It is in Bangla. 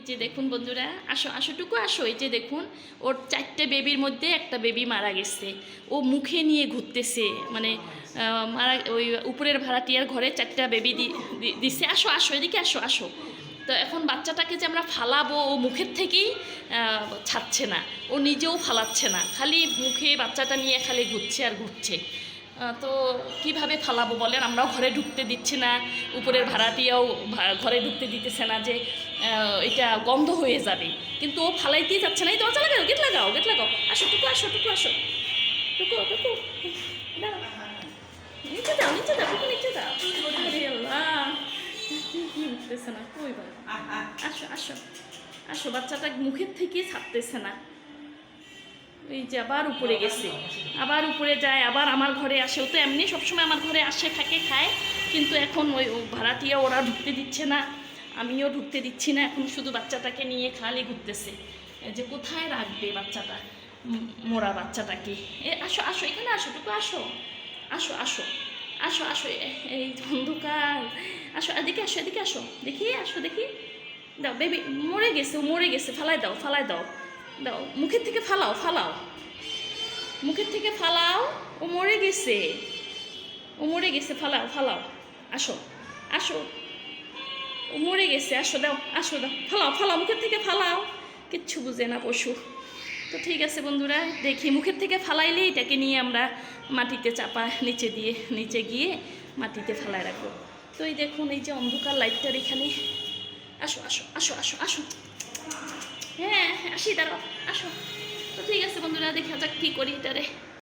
এই যে দেখুন বন্ধুরা, আসো, আসোটুকু আসো, এই যে দেখুন, ওর চারটে বেবির মধ্যে একটা বেবি মারা গেছে। ও মুখে নিয়ে ঘুরতেছে মানে মারা, ওই উপরের ভাড়াটিয়ার ঘরে চারটা বেবি দিছে। আসো আসো, এদিকে আসো আসো। তো এখন বাচ্চাটাকে যে আমরা ফালাবো, ও মুখের থেকেই ছাড়ছে না। ও নিজেও ফালাচ্ছে না। খালি মুখে বাচ্চাটা নিয়ে খালি ঘুরছে আর ঘুরছে। তো কীভাবে ফালাবো বলেন? আমরাও ঘরে ঢুকতে দিচ্ছি না। উপরের ভাড়াটিয়াও ঘরে ঢুকতে দিতেছে না যে এটা গন্ধ হয়ে যাবে। কিন্তু ও ফালাইতেই যাচ্ছে না। এই দরজা লাগাও, গেট লাগাও গেট লাগাও। আসো, টুকু আসো টুকু আসো। টুকু টুকু। নিচে যাও নিচে যাও টুকু, নিচে উঠতেছে না? আসো আসো। আসো, বাচ্চাটা মুখের থেকেই ছাড়তেছে না। এই যে আবার উপরে গেছে। আবার উপরে যায়, আবার আমার ঘরে আসে। ও তো এমনি সবসময় আমার ঘরে আসে, থাকে, খায়। কিন্তু এখন ওই ভাড়াটিয়া ওরা ঢুকতে দিচ্ছে না। আমিও ঢুকতে দিচ্ছি না। এখন শুধু বাচ্চাটাকে নিয়ে খালি ঘুরতেছে। যে কোথায় রাখবে বাচ্চাটা? মোরা বাচ্চাটাকে। এ, আসো আসো, এখানে আসো, টুকু আসো। আসো আসো। আসো আসো এই অন্ধকার। আসো, এদিকে আসো এদিকে আসো। দেখি আসো, দেখি। দাও, বেবি, মরে গেছে মরে গেছে। ফালাই দাও ফালাই দাও। দাও, মুখের থেকে ফালাও ফালাও। মুখের থেকে ফালাও, ও মরে গেছে। ও মরে গেছে, ফালাও ফালাও। আসো আসো। ও মরে গেছে, আসো, দাও আসো, দাও। ফালাও ফালাও, মুখের থেকে ফালাও। কিচ্ছু বুঝে না পশু। তো ঠিক আছে বন্ধুরা, দেখি মুখের থেকে ফালাইলে এটাকে নিয়ে আমরা মাটিতে চাপা নিচে দিয়ে, নিচে গিয়ে মাটিতে ফালায় রাখব। তো এই দেখুন, এই যে অন্ধকার লাইটটার এখানে। আসো আসো আসো আসো আসো। হ্যাঁ আসি দাঁড়াও আসো। তো ঠিক আছে বন্ধুরা দেখা যাক কী করি এটারে।